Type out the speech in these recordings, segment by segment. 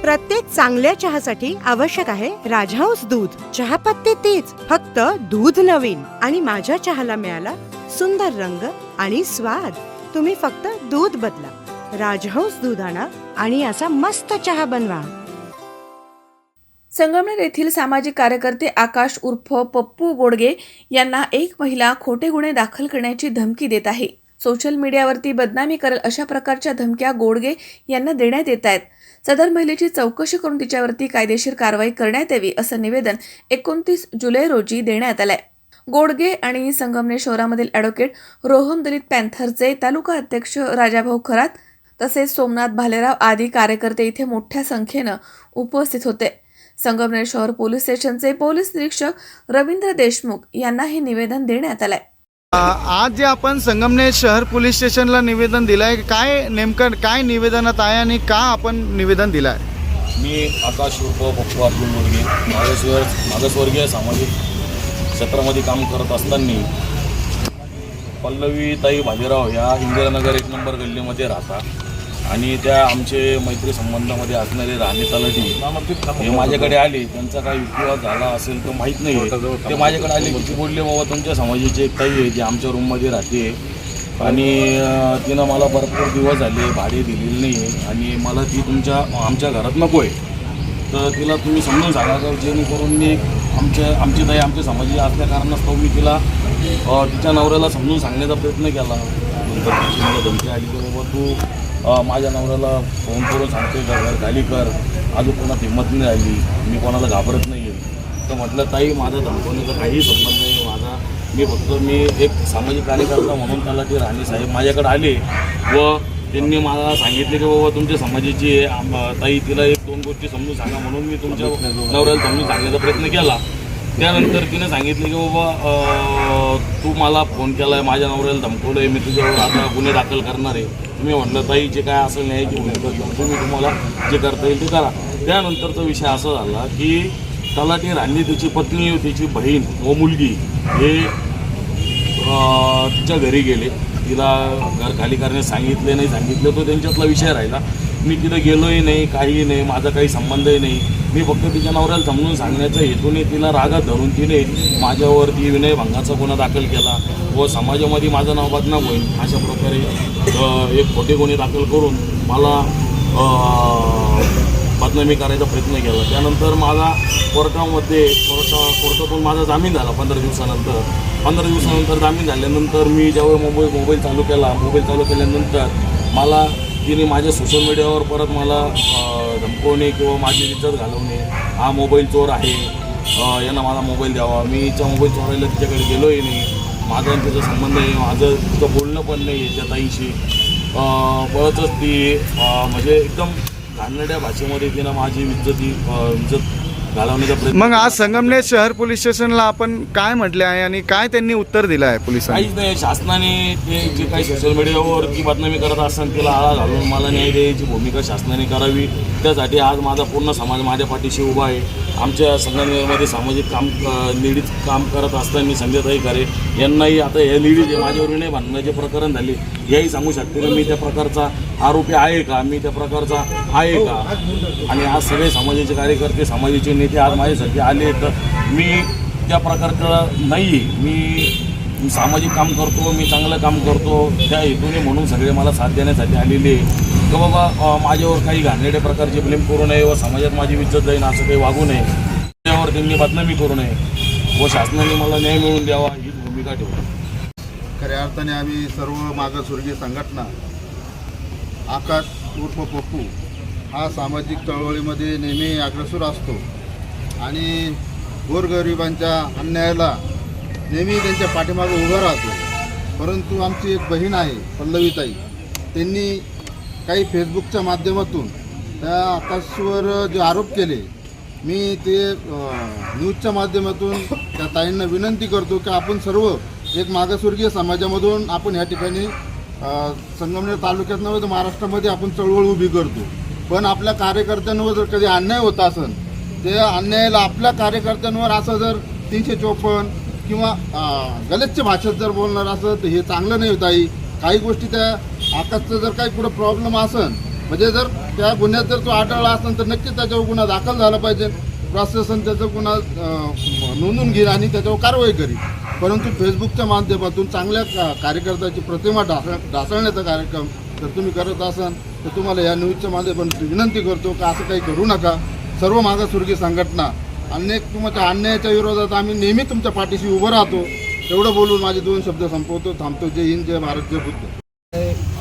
प्रत्येक चांगल्या चहासाठी आवश्यक आहे राजहंस दूध. चहापत्ती तीच फक्त दूध नवीन. आणि माझ्या चहाला मिळाला सुंदर रंग आणि स्वाद. तुम्ही फक्त दूध बदला. राजहंस दूध आणा आणि असा मस्त चहा बनवा. संगमनेर येथील सामाजिक कार्यकर्ते आकाश उर्फ पप्पू गोडगे यांना एक महिला खोटे गुन्हे दाखल करण्याची धमकी देत आहे. सोशल मीडियावरती बदनामी करेल अशा प्रकारच्या धमक्या गोडगे यांना देण्यात येत आहेत. सदर महिलेची चौकशी करून तिच्यावरती कायदेशीर कारवाई करण्यात यावी असं निवेदन एकोणतीस जुलै रोजी देण्यात आलंय. गोडगे आणि संगमनेर शहरामधील ॲडव्होकेट रोहन दलित पॅन्थरचे तालुका अध्यक्ष राजाभाऊ खरात तसेच सोमनाथ भालेराव आदी कार्यकर्ते इथे मोठ्या संख्येनं उपस्थित होते. संगमनेर शहर पोलीस स्टेशनचे पोलीस निरीक्षक रवींद्र देशमुख यांना हे निवेदन देण्यात आलंय. आज जे आपण संगमनेर शहर पोलीस स्टेशनला निवेदन दिलं आहे काय नेमकं काय निवेदनात आहे आणि का आपण निवेदन दिलं आहे? मी आकाश उर्फ पप्पू अर्जुन मुलगे मागासवर मागासवर्गीय सामाजिक क्षेत्रामध्ये काम करत असताना पल्लवी ताई भाजीराव ह्या इंदिरानगर एक नंबर गल्लीमध्ये राहतात. आणि त्या आमचे मैत्री संबंधामध्ये असणारे राहणे तलाठी हे माझ्याकडे आले. त्यांचा काही विवाद झाला असेल तर माहीत नाही. ते माझ्याकडे आले की बोलले बाबा तुमच्या समाजाची एक ताई आहे जी आमच्या रूममध्ये राहते. आणि तिनं मला भरपूर दिवस झाले भाडे दिलेले नाही आहे आणि मला ती तुमच्या आमच्या घरात नको आहे. तर तिला तुम्ही समजून सांगा का जेणेकरून मी आमच्या आमची ताई आमच्या समाजाची असल्या कारणास्तव मी तिला तिच्या नवऱ्याला समजून सांगण्याचा प्रयत्न केला. नंतर धमकी आली की बाबा तू माझ्या नवऱ्याला फोन करून सांगते घर खाली कर. अजून कोणात हिंमत नाही राहिली. मी कोणाला घाबरत नाही आहे तर म्हटलं ताई माझा धमकवण्याचा काही संबंध नाही. माझा मी फक्त मी एक सामाजिक कार्यकर्ता म्हणून त्याला ते राणे साहेब माझ्याकडे आले व त्यांनी मला सांगितले की बाबा तुमच्या समाजाची ताई तिला एक दोन गोष्टी समजून सांगा म्हणून मी तुमच्या नवऱ्याला समजून सांगण्याचा प्रयत्न केला. त्यानंतर तिने सांगितले की बाबा तू मला फोन केला आहे माझ्या नवऱ्याला धमकवलं आहे मी तुझ्यावर आता गुन्हे दाखल करणार आहे. तुम्ही म्हटलं ताई जे काय असं नाही भूमिका तुम्ही तुम्हाला जे करता येईल ते करा. त्यानंतरचा विषय असा झाला की तलाठी राणी तिची पत्नी तिची बहीण व मुलगी हे तिच्या घरी गेले. तिला घर खाली करण्यास सांगितले नाही सांगितलं तो त्यांच्यातला विषय राहिला. मी तिथं गेलोही नाही काहीही नाही माझा काही संबंधही नाही. मी फक्त तिच्या नवऱ्याला समजून सांगण्याच्या हेतूने तिला रागात धरून तिने माझ्यावरती विनयभंगाचा गुन्हा दाखल केला व समाजामध्ये माझं नाव बदनाम होईल अशा प्रकारे एक खोटे गुन्हे दाखल करून मला बदनामी करायचा प्रयत्न केला. त्यानंतर माझा कोर्टामध्ये कोर्टा कोर्टातून माझा जामीन झाला पंधरा दिवसानंतर. पंधरा दिवसानंतर जामीन झाल्यानंतर मी ज्यावेळी मोबाईल मोबाईल चालू केला मोबाईल चालू केल्यानंतर मला तिने माझ्या सोशल मीडियावर परत मला धमकवणे किंवा माझी इज्जत घालवणे हा मोबाईल चोर आहे. यांना माझा मोबाईल द्यावा. मी हिचा मोबाईल चोरायला तिच्याकडे गेलोही नाही. माझा आणि तिचा संबंध आहे. माझं तिचं बोलणं पण नाही आहे त्या ताईशी. परतच ती म्हणजे एकदम घाणेरड्या भाषेमध्ये तिनं माझी इज्जती इज्जत घालवण्याचा प्रयत्न मग आज संगमनेर शहर पोलीस स्टेशनला आपण काय म्हटले आहे आणि काय त्यांनी उत्तर दिलं आहे पोलिसांनी? काहीच नाही शासनाने ते जे काही सोशल मीडियावर ती बदनामी करत असताना तिला आळा घालून मला न्याय द्यायची भूमिका शासनाने करावी. त्यासाठी आज माझा पूर्ण समाज माझ्या पाठीशी उभा आहे. आमच्या संघटनेमध्ये सामाजिक काम निडीत लेडीज काम करत असताना संध्याताई करे यांनाही आता हे लेडीज आहे माझ्यावर नाही भांडण्याचे प्रकरण झाले. याही सांगू शकते की मी त्या प्रकारचा आरोपी आहे का? मी त्या प्रकारचा आहे का? आणि आज सगळे समाजाचे कार्यकर्ते समाजाचे नेते आज माझ्यासाठी आले तर मी त्या प्रकारचं नाही मी मी सामाजिक काम करतो मी चांगलं काम करतो. त्या हेतूने म्हणून सगळे मला साथ देण्यासाठी आलेले आहे. की बाबा माझ्यावर काही घाणेरड्या प्रकारचे ब्लेम करू नये व समाजात माझी इज्जत जाईन असं काही वागू नये. त्यावर त्यांनी बदनामी करू नये. व शासनाने मला न्याय मिळवून द्यावा हीच भूमिका ठेवली खऱ्या अर्थाने आम्ही सर्व मागासवर्गीय संघटना आकाश उर्फ पप्पू हा सामाजिक चळवळीमध्ये नेहमी अग्रसर असतो. आणि गोरगरिबांच्या अन्यायाला नेहमी त्यांच्या पाठीमागं उभं राहतो. परंतु आमची एक बहीण आहे पल्लवीताई. त्यांनी काही फेसबुकच्या माध्यमातून त्या आकाशवर जे आरोप केले मी ते न्यूजच्या माध्यमातून त्या ताईंना विनंती करतो की आपण सर्व एक मागासवर्गीय समाजामधून आपण ह्या ठिकाणी संगमनेर तालुक्यात नव्हे तर महाराष्ट्रामध्ये आपण चळवळ उभी करतो. पण आपल्या कार्यकर्त्यांवर जर कधी अन्याय होत असेल ते अन्यायाला आपल्या कार्यकर्त्यांवर असं जर तीनशे चोपन्न किंवा अ, गलिच्छ भाषेत जर बोलणार असं तर हे चांगलं नाही होत आई काही गोष्टी त्या आकाशचं जर काही पुढं प्रॉब्लेम असेल म्हणजे जर त्या गुन्ह्यात जर तो आढळला असेल तर नक्कीच त्याच्यावर गुन्हा दाखल झाला पाहिजे. प्रशासन त्याचा गुन्हा नोंदून घेईल आणि त्याच्यावर कारवाई करील. परंतु फेसबुकच्या माध्यमातून चांगल्या का कार्यकर्त्याची प्रतिमा ढासळ ढासळण्याचा कार्यक्रम जर तुम्ही करत असाल तर तुम्हाला या न्यूजच्या माध्यमातून विनंती करतो का असं काही करू नका. सर्व मागासवर्गीय संघटना अनेक तुमच्या अन्यायाच्या विरोधात आम्ही नेहमी तुमच्या पाठीशी उभं राहतो. एवढं बोलून माझे दोन शब्द संपवतो थांबतो. जय हिंद जय भारत जय बुद्ध.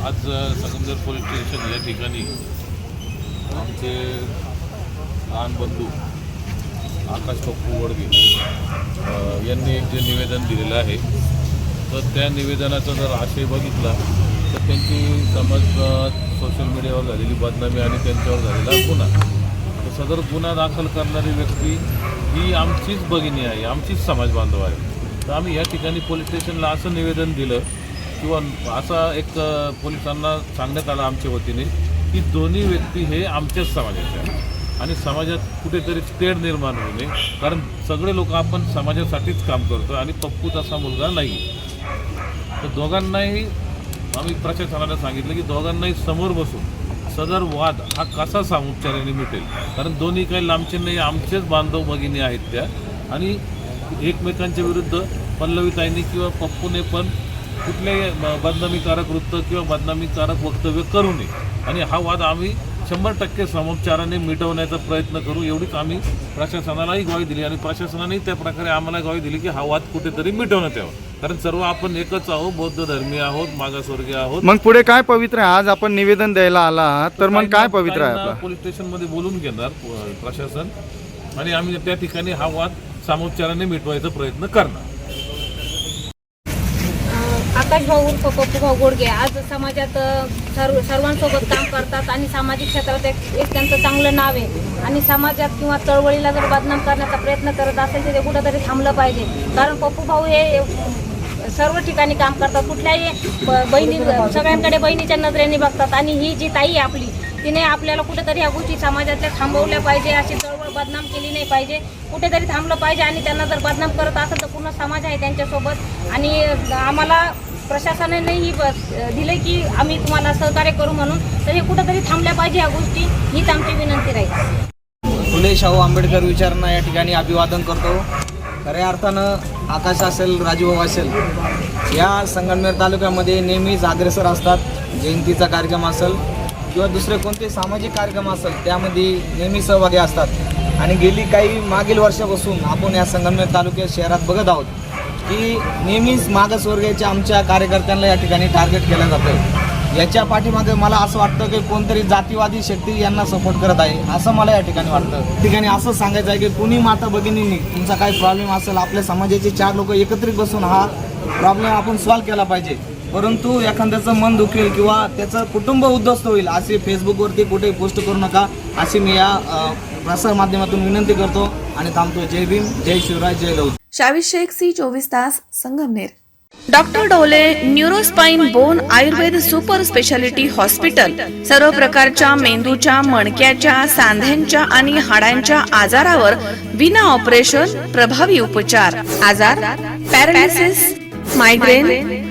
आज संगमनेर पोलीस स्टेशन या ठिकाणी आमचे लहान बंधू आकाश पप्पू वडगे यांनी एक जे निवेदन दिलेलं आहे तर त्या निवेदनाचा जर आशय बघितला तर त्यांची समज सोशल मीडियावर झालेली बदनामी आणि त्यांच्यावर झालेला गुन्हा. तर सदर गुन्हा दाखल करणारी व्यक्ती ही आमचीच भगिनी आहे आमचीच समाज बांधव आहे. तर आम्ही या ठिकाणी पोलीस स्टेशनला असं निवेदन दिलं किंवा असा एक पोलिसांना सांगण्यात आलं आमच्या वतीने की दोन्ही व्यक्ती हे आमच्याच समाजाचे आहेत. आणि समाजात कुठेतरी तेढ निर्माण होऊ नये. कारण सगळे लोक आपण समाजासाठीच काम करतो आणि पप्पू तसा मुलगा नाही. तर दोघांनाही आम्ही प्रशासनाला सांगितलं की दोघांनाही समोर बसून सदर वाद हा कसा सामुच्चाराने मिटेल? कारण दोन्ही काही लांबचे नाही आमचेच बांधव भगिनी आहेत त्या. आणि एकमेकांच्या विरुद्ध पल्लवीताईंनी किंवा पप्पूने पण कुठल्याही ब- बदनामीकारक वृत्त किंवा बदनामीकारक वक्तव्य करू नये. आणि हा वाद आम्ही शंभर टक्के समोपचाराने मिटवण्याचा प्रयत्न करू. एवढीच आम्ही प्रशासनालाही ग्वाही दिली आणि प्रशासनानेही त्या प्रकारे आम्हाला ग्वाही दिली की हा वाद कुठेतरी मिटवण्यात यावा. कारण सर्व आपण एकच आहोत बौद्ध धर्मीय आहोत मागासवर्गीय आहोत. मग पुढे काय पवित्र आहे? आज आपण निवेदन द्यायला आला आहात तर मग काय पवित्र आहे पोलीस स्टेशनमध्ये बोलून घेणार प्रशासन. आणि आम्ही त्या ठिकाणी हा वाद सामोपचाराने मिटवायचा प्रयत्न करणार. आकाश भाऊ उर्फ पप्पू भाऊ गोडगे आज समाजात सर्व सर्वांसोबत काम करतात आणि सामाजिक क्षेत्रात एक एक त्यांचं चांगलं नाव आहे. आणि समाजात किंवा चळवळीला जर बदनाम करण्याचा प्रयत्न करत असेल तर ते कुठंतरी थांबलं पाहिजे. कारण पप्पू भाऊ हे सर्व ठिकाणी काम करतात. कुठल्याही ब- बहिणी सगळ्यांकडे बहिणीच्या नजरेने बघतात आणि ही जी ताई आहे आपली तिने आपल्याला कुठेतरी ह्या गोष्टी समाजातल्या थांबवल्या पाहिजे अशी चळवळ बदनाम केली नाही पाहिजे. कुठेतरी थांबलं पाहिजे आणि त्यांना जर बदनाम करत असेल तर पूर्ण समाज आहे त्यांच्यासोबत. आणि आम्हाला प्रशासनानेही ब- दिले की आम्ही तुम्हाला सहकार्य करू म्हणून. तर हे कुठेतरी थांबल्या पाहिजे ह्या गोष्टी हीच आमची विनंती राहील. फुले शाहू आंबेडकर विचारांना या ठिकाणी अभिवादन करतो. खऱ्या अर्थानं आकाश असेल राजूभाऊ असेल या संगमनेर तालुक्यामध्ये नेहमीच अग्रेसर असतात. जयंतीचा कार्यक्रम असेल. किंवा दुसरे कोणते सामाजिक कार्यक्रम असेल त्यामध्ये नेहमी सहभागी असतात. आणि गेली काही मागील वर्षापासून आपण या संगमनेर तालुक्यात शहरात बघत आहोत की नेहमीच मागासवर्गीयाच्या आमच्या कार्यकर्त्यांना या ठिकाणी टार्गेट केलं जातं याच्या पाठीमागे मला असं वाटतं की कोणतरी जातीवादी शक्ती यांना सपोर्ट करत आहे असं मला या ठिकाणी वाटतं. ठिकाणी असं सांगायचं आहे की कुणी माता भगिनींनी तुमचा काही प्रॉब्लेम असेल आपल्या समाजाचे चार लोक एकत्रित बसून हा प्रॉब्लेम आपण सॉल्व्ह केला पाहिजे. परंतु एखाद्याचं मन दुखेल किंवा त्याचं कुटुंब उद्ध्वस्त होईल असे फेसबुकवरती कुठे पोस्ट करू नका. अशी मी या प्रसार माध्यमातून विनंती करतो आणि थांबतो जय भीम जय शिवराय जय लव शावीर शेख सी चोवीस तास Sangamner. Doctor Dole neurospine bone Ayurveda super speciality hospital सर्व प्रकारच्या मेंदूच्या मणक्याच्या सांध्यांच्या आणि हाडांच्या आजारावर विना ऑपरेशन प्रभावी उपचार. आजार पॅरालिसिस मायग्रेन